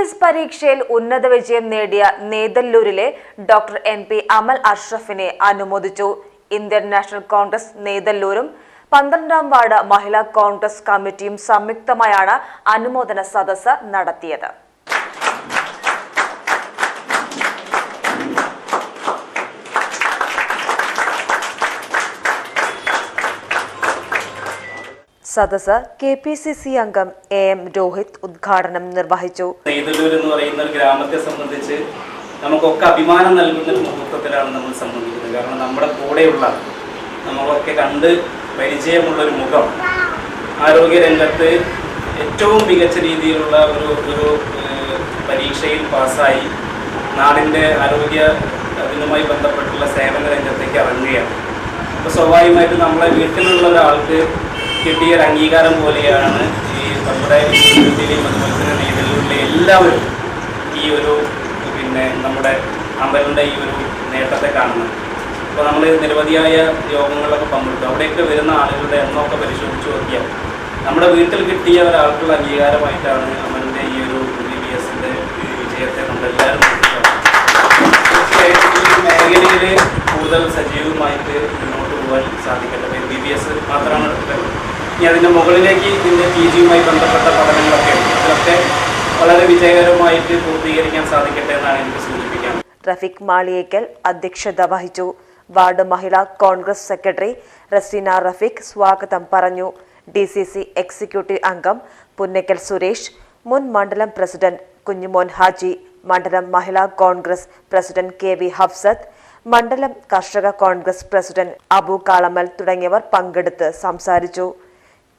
S പരീക്ഷയിൽ ഉന്നത വിജയം നേടിയ നേതല്ലൂരിലെ ഡോക്ടർ എൻ പി അമൽ അഷ്റഫിനെ അനുമോദിച്ചു. ഇന്ത്യൻ നാഷണൽ കോൺഗ്രസ് നേതല്ലൂരും പന്ത്രണ്ടാം വാർഡ് മഹിളാ കോൺഗ്രസ് കമ്മിറ്റിയും സംയുക്തമായാണ് അനുമോദന സദസ്സ് നടത്തിയത്. സദസ്സ് കെ പി സി സി അംഗം എ എം രോഹിത് ഉദ്ഘാടനം നിർവഹിച്ചു. എന്ന് പറയുന്ന ഒരു ഗ്രാമത്തെ സംബന്ധിച്ച് നമുക്കൊക്കെ അഭിമാനം നൽകുന്ന ഒരു മുഹൂർത്തത്തിലാണ് നമ്മൾ സംബന്ധിക്കുന്നത്. കാരണം നമ്മുടെ കൂടെയുള്ള നമ്മളൊക്കെ കണ്ട് പരിചയമുള്ള ഒരു മുഖം ആരോഗ്യ രംഗത്ത് ഏറ്റവും മികച്ച രീതിയിലുള്ള ഒരു ഒരു പരീക്ഷയിൽ പാസ്സായി നാടിന്റെ ആരോഗ്യ അതിനുമായി ബന്ധപ്പെട്ടുള്ള സേവന രംഗത്തേക്ക് ഇറങ്ങുകയാണ്. അപ്പോൾ സ്വാഭാവികമായിട്ടും നമ്മളെ വീട്ടിലുള്ള ഒരാൾക്ക് കിട്ടിയ ഒരു അംഗീകാരം പോലെയാണ് ഈ നമ്മുടെ വീട്ടിലെയും അതുപോലെ തന്നെ എല്ലാവരും ഈ ഒരു പിന്നെ നമ്മുടെ അമ്പലിന്റെ ഈ ഒരു നേട്ടത്തെ കാണുന്നത്. അപ്പോൾ നമ്മൾ നിരവധിയായ യോഗങ്ങളിലൊക്കെ പങ്കെടുത്തു. അവിടെയൊക്കെ വരുന്ന ആളുകളുടെ എണ്ണമൊക്കെ പരിശോധിച്ച് നോക്കിയാൽ നമ്മുടെ വീട്ടിൽ കിട്ടിയ ഒരാൾക്കുള്ള അംഗീകാരമായിട്ടാണ് അമലിന്റെ ഈ ഒരു ബി ബി എസിന്റെ വിജയത്തെ നമ്മളെല്ലാവരും മേഖലയിൽ കൂടുതൽ സജീവമായിട്ട് മുന്നോട്ട് പോകാൻ സാധിക്കട്ടെ. ബി ബി എസ് മാത്രമാണ് എടുത്തത് ഇനി അതിന്റെ മുകളിലേക്ക് ഇതിന്റെ പി ജിയുമായി ബന്ധപ്പെട്ട പഠനങ്ങളൊക്കെ അതിലൊക്കെ വളരെ വിജയകരമായിട്ട് പൂർത്തീകരിക്കാൻ സാധിക്കട്ടെ എന്നാണ് എനിക്ക് സൂചിപ്പിക്കാൻ. റഫീഖ് മാളിയേക്കൽ അധ്യക്ഷത വഹിച്ചു. വാർഡ് മഹിളാ കോൺഗ്രസ് സെക്രട്ടറി റസീന റഫീഖ് സ്വാഗതം പറഞ്ഞു. ഡി സി സി എക്സിക്യൂട്ടീവ് അംഗം പുന്നക്കൽ സുരേഷ് മുൻ മണ്ഡലം പ്രസിഡന്റ് കുഞ്ഞുമോൻ ഹാജി മണ്ഡലം Mahila Congress president K V Hafsath മണ്ഡലം കർഷക കോൺഗ്രസ് പ്രസിഡന്റ് അബു കാളമൽ തുടങ്ങിയവർ പങ്കെടുത്ത് സംസാരിച്ചു.